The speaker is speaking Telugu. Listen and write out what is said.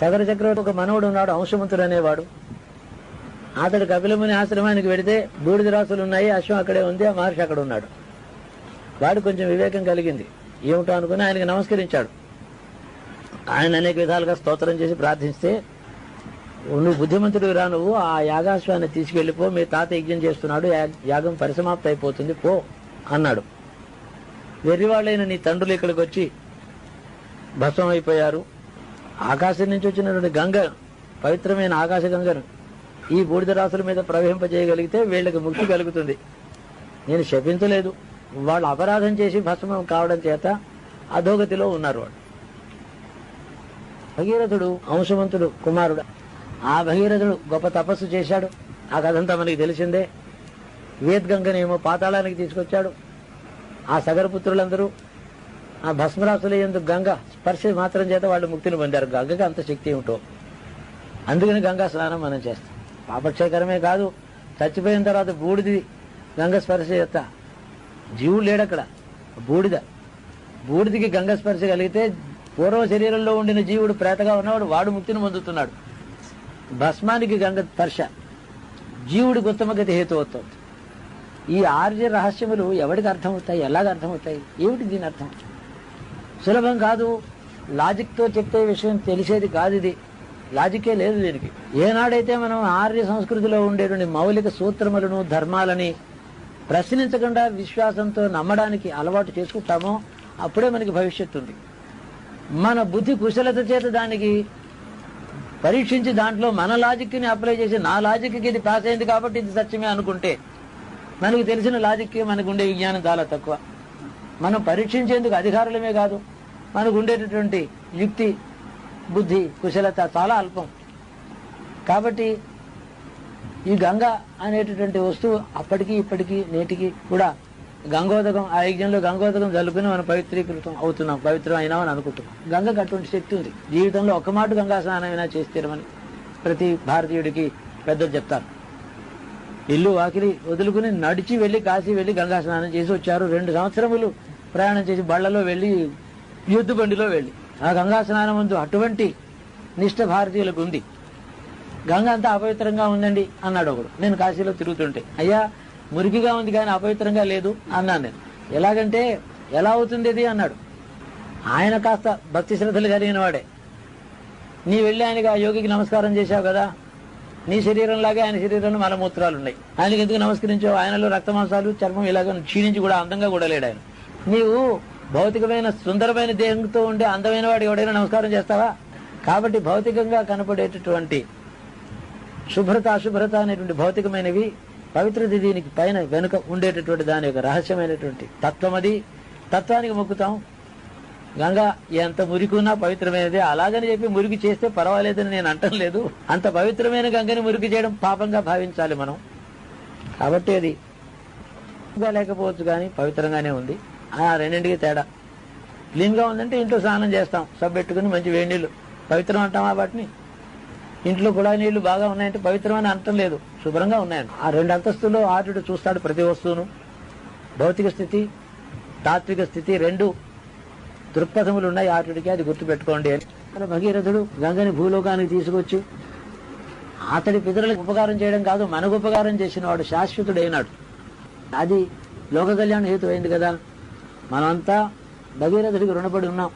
సగర చక్రవర్తి ఒక మనవుడు ఉన్నాడు అంశమంతుడు అనేవాడు. అతడు కపిలముని ఆశ్రమానికి వెడితే బూడిద రాసులు ఉన్నాయి అశ్వం అక్కడే ఉంది ఆ మహర్షి అక్కడ ఉన్నాడు. వాడు కొంచెం వివేకం కలిగింది. ఏమిటో అనుకుని ఆయనకి నమస్కరించాడు. ఆయన అనేక విధాలుగా స్తోత్రం చేసి ప్రార్థిస్తే నువ్వు బుద్ధిమంతుడు రా నువ్వు ఆ యాగాశ్వాన్ని తీసుకెళ్ళిపో మీ తాత యజ్ఞం చేస్తున్నాడు యా- యాగం పరిసమాప్తి అయిపోతుంది పో అన్నాడు. వెర్రివాళ్ళైన నీ తండ్రులు ఇక్కడికి వచ్చి భస్మం అయిపోయారు ఆకాశం నుంచి వచ్చినటువంటి గంగ పవిత్రమైన ఆకాశ గంగను ఈ బూడిద రాసుల మీద ప్రవహింపజేయగలిగితే వీళ్ళకి ముక్తి కలుగుతుంది. నేను శపించలేదు. వాళ్ళు అపరాధం చేసి భస్మం కావడం చేత అధోగతిలో ఉన్నారు వాళ్ళు. భగీరథుడు అంశవంతుడు కుమారుడు ఆ భగీరథుడు గొప్ప తపస్సు చేశాడు. ఆ కథంతా మనకి తెలిసిందే. వేద్గంగనేమో పాతాళానికి తీసుకొచ్చాడు. ఆ సగరపుత్రులందరూ ఆ భస్మరాసుల ఎందుకు గంగ స్పర్శ మాత్రం చేత వాళ్ళు ముక్తిని పొందారు. గంగకి అంత శక్తి ఏమిటో? అందుకని గంగా స్నానం మనం చేస్తాం. పాపక్షయకరమే కాదు చచ్చిపోయిన తర్వాత బూడిది గంగ స్పర్శ చేత. జీవుడు లేడక్కడ బూడిద. బూడిదికి గంగ స్పర్శ కలిగితే పూర్వ శరీరంలో ఉండిన జీవుడు ప్రేతగా ఉన్నవాడు వాడు ముక్తిని పొందుతున్నాడు. భస్మానికి గంగ స్పర్శ. జీవుడికి ఉత్తమగతి హేతువత్వం ఈ ఆర్య రహస్యములు ఎవరికి అర్థమవుతాయి? ఎలాగ అర్థమవుతాయి? ఏమిటి దీని అర్థం? సులభం కాదు. లాజిక్తో చెప్తే విషయం తెలిసేది కాదు ఇది. లాజికే లేదు దీనికి. ఏనాడైతే మనం ఆర్య సంస్కృతిలో ఉండేటువంటి మౌలిక సూత్రములను ధర్మాలని ప్రశ్నించకుండా విశ్వాసంతో నమ్మడానికి అలవాటు చేసుకుంటామో అప్పుడే మనకి భవిష్యత్తు ఉంది. మన బుద్ధి కుశలత చేత దానికి పరీక్షించి దాంట్లో మన లాజిక్ని అప్లై చేసి నా లాజిక్కి ఇది పాస్ అయింది కాబట్టి ఇది సత్యమే అనుకుంటే మనకు తెలిసిన లాజిక్కి మనకు ఉండే విజ్ఞానం చాలా తక్కువ. మనం పరీక్షించేందుకు అధికారులమే కాదు మనకు ఉండేటటువంటి యుక్తి బుద్ధి కుశలత చాలా అల్పం. కాబట్టి ఈ గంగ అనేటటువంటి వస్తువు అప్పటికి ఇప్పటికీ నేటికి కూడా గంగోదకం ఆ యజ్ఞంలో గంగోదకం జలుపుని మనం పవిత్రీకృతం అవుతున్నాం పవిత్రం అయినామని అనుకుంటున్నాం. గంగకు అటువంటి శక్తి ఉంది. జీవితంలో ఒక మాట గంగా స్నానమైనా చేస్తేరమని ప్రతి భారతీయుడికి పెద్దలు చెప్తారు. ఇల్లు వాకిలి వదులుకుని నడిచి వెళ్ళి కాశీ వెళ్ళి గంగా స్నానం చేసి వచ్చారు. రెండు సంవత్సరములు ప్రయాణం చేసి బళ్ళలో వెళ్ళి యుద్ధ బండిలో వెళ్ళి. ఆ గంగా స్నానం ముందు అటువంటి నిష్ఠ భారతీయులకు ఉంది. గంగ అంతా అపవిత్రంగా ఉందండి అన్నాడు ఒకడు. నేను కాశీలో తిరుగుతుంటే. అయ్యా మురికిగా ఉంది కానీ అపవిత్రంగా లేదు అన్నాను నేను. ఎలాగంటే ఎలా అవుతుంది ఇది అన్నాడు. ఆయన కాస్త భక్తి శ్రద్ధలు కలిగిన వాడే. నీ వెళ్ళి ఆయనకి ఆ యోగికి నమస్కారం చేశావు కదా. నీ శరీరంలాగే ఆయన శరీరంలో మలమూత్రాలు ఉన్నాయి ఆయనకి ఎందుకు నమస్కరించావు? ఆయనలో రక్తమాంసాలు చర్మం ఇలాగ క్షీణించి కూడా అందంగా కూడా లేడు ఆయన నీవు భౌతికమైన సుందరమైన దేహంతో ఉండే అందమైన వాడు ఎవడైనా నమస్కారం చేస్తావా? కాబట్టి భౌతికంగా కనపడేటటువంటి శుభ్రత అశుభ్రత అనేటువంటి భౌతికమైనవి పవిత్రత దీనికి పైన వెనుక ఉండేటటువంటి దాని యొక్క రహస్యమైనటువంటి తత్వం అది. తత్వానికి మొక్కుతాం. గంగా ఎంత మురికున్నా పవిత్రమైనది. అలాగని చెప్పి మురికి చేస్తే పర్వాలేదని నేను అంటం లేదు. అంత పవిత్రమైన గంగని మురికి చేయడం పాపంగా భావించాలి మనం. కాబట్టి అది లేకపోవచ్చు కానీ పవిత్రంగానే ఉంది. ఆ రెండింటికి తేడా. క్లీన్గా ఉందంటే ఇంట్లో స్నానం చేస్తాం. సబ్బు పెట్టుకుని మంచి వేడి నీళ్ళు. పవిత్రం అంటామా వాటిని? ఇంట్లో కూడా నీళ్ళు బాగా ఉన్నాయంటే పవిత్రమని అంటం లేదు. శుభ్రంగా ఉన్నాయని ఆ రెండు అంతస్తుల్లో ఆరుడు చూస్తాడు ప్రతి వస్తువును. భౌతిక స్థితి తాత్విక స్థితి రెండు దృక్పథములు ఉన్నాయి ఆరుడికి అది గుర్తుపెట్టుకోండి అని. మన భగీరథుడు గంగని భూలోకానికి తీసుకొచ్చి అతడి పితరులకు ఉపకారం చేయడం కాదు మనకు ఉపకారం చేసిన వాడు శాశ్వతుడైనాడు. అది లోక కళ్యాణ హేతు అయింది కదా. మనమంతా భగీరథుడికి రుణపడి ఉన్నాం.